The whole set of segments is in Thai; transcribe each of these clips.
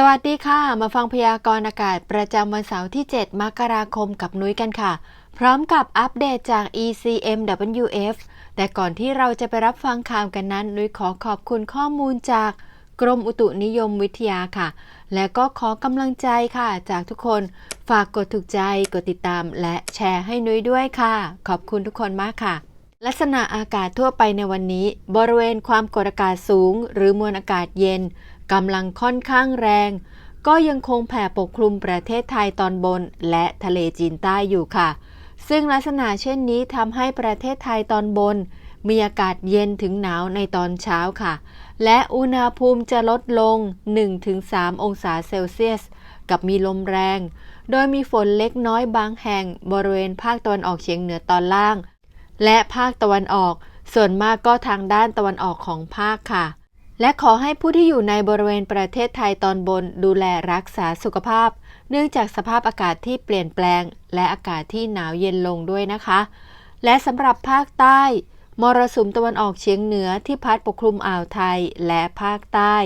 สวัสดีค่ะ มาฟังพยากรณ์อากาศประจำวันเสาร์ที่ 7 มกราคมกับนุ้ยกันค่ะ พร้อมกับอัปเดตจาก ECMWF แต่ก่อนที่เราจะไปรับฟังข่าวกันนั้น นุ้ยขอขอบคุณข้อมูลจากกรมอุตุนิยมวิทยาค่ะ และก็ขอกำลังใจค่ะ จากทุกคนฝากกดถูกใจ กดติดตาม และแชร์ให้นุ้ยด้วยค่ะ ขอบคุณทุกคนมากค่ะ ลักษณะอากาศทั่วไปในวันนี้ บริเวณความกดอากาศสูง หรือมวลอากาศเย็น กำลังค่อนข้างแรง ก็ยังคงแผ่ปกคลุมประเทศไทยตอนบน และทะเลจีนใต้อยู่ค่ะ ซึ่งลักษณะเช่นนี้ทำให้ประเทศไทยตอนบน มีอากาศเย็นถึงหนาวในตอนเช้าค่ะ และอุณหภูมิจะลดลง 1-3 องศาเซลเซียส กับมีลมแรง โดยมีฝนเล็กน้อยบางแห่งบริเวณภาคตะวันออกเฉียงเหนือตอนล่าง และภาคตะวันออกส่วนมากก็ทางด้านตะวันออกของภาคค่ะ และขอให้ผู้ที่อยู่ในบริเวณประเทศไทยตอนบนดูแลรักษาสุขภาพ เนื่องจากสภาพอากาศที่เปลี่ยนแปลง และอากาศที่หนาวเย็นลงด้วยนะคะ และสำหรับภาคใต้ มรสุมตะวันออกเฉียงเหนือที่พัดปกคลุมอ่าวไทยและภาคใต้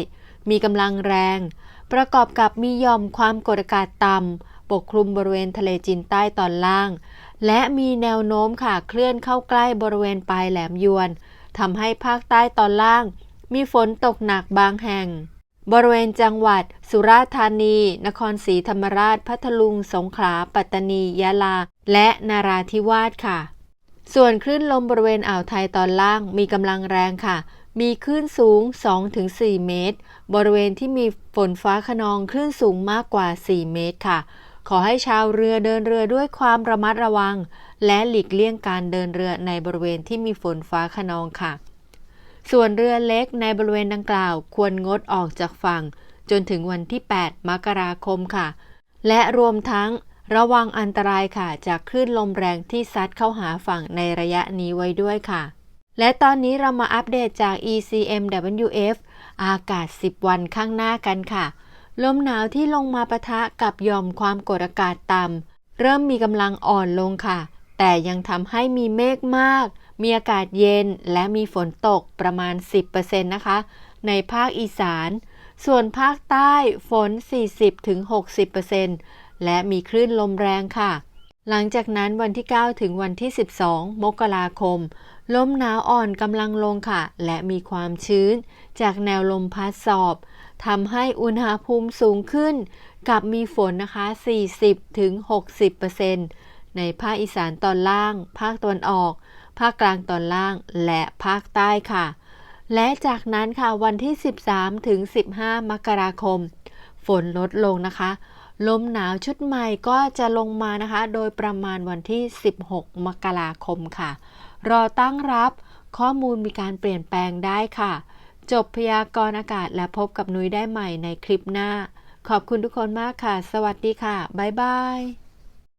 มีกำลังแรง ประกอบกับมีย่อมความกดอากาศต่ำปกคลุมบริเวณทะเลจีนใต้ตอนล่าง และมีแนวโน้มค่ะเคลื่อนเข้าใกล้บริเวณปลายแหลมยวนทำให้ภาคใต้ตอนล่าง มีฝนตกหนักบางแห่ง บริเวณจังหวัด สุราษฎร์ธานี นครศรีธรรมราช พัทลุง สงขลา ปัตตานี ยะลา และนาราธิวาสค่ะ ส่วนคลื่นลมบริเวณอ่าวไทยตอนล่างมีกำลังแรงค่ะ มีคลื่นสูง 2-4 เมตร บริเวณที่มีฝนฟ้าขนองคลื่นสูงมากกว่า 4 เมตรค่ะขอให้ชาวเรือเดินเรือด้วยความระมัดระวัง และหลีกเลี่ยงการเดินเรือในบริเวณที่มีฝนฟ้าขนองค่ะ ส่วนเรือเล็กในบริเวณดังกล่าวควรงดออกจากฝั่ง จนถึงวันที่ 8 มกราคมค่ะ และรวมทั้งระวังอันตรายค่ะ จากคลื่นลมแรงที่ซัดเข้าหาฝั่งในระยะนี้ไว้ด้วยค่ะ และตอนนี้เรามาอัปเดตจาก ECMWF อากาศ 10 วันข้างหน้ากันค่ะ ลมหนาวที่ลงมาปะทะกับยอมความกดอากาศต่ำเริ่มมีกำลังอ่อนลงค่ะ แต่ยังทำให้มีเมฆมาก มีอากาศเย็นและมีฝนตกประมาณ 10%นะคะ ในภาคอีสาน ส่วนภาคใต้ฝน 40-60%และมีคลื่นลมแรงค่ะ หลังจากนั้นวันที่ 9 ถึงวันที่ 12 มกราคม ลมหนาวอ่อนกำลังลงค่ะ และมีความชื้น จากแนวลมพัดสอบทำให้อุณหภูมิสูงขึ้น กับมีฝนนะคะ 40-60%ในภาคอีสานตอนล่าง ภาคตะวันออก ภาคกลางตอนล่างและภาคใต้ค่ะ และจากนั้นค่ะวันที่ 13 ถึง 15 มกราคม ฝนลดลงนะคะ ลมหนาวชุดใหม่ก็จะลงมานะคะ โดยประมาณวันที่ 16 มกราคมค่ะ รอตั้งรับข้อมูลมีการเปลี่ยนแปลงได้ค่ะ จบพยากรณ์อากาศและพบกับนุ้ยได้ใหม่ในคลิปหน้า ขอบคุณทุกคนมากค่ะ สวัสดีค่ะ บ๊ายบาย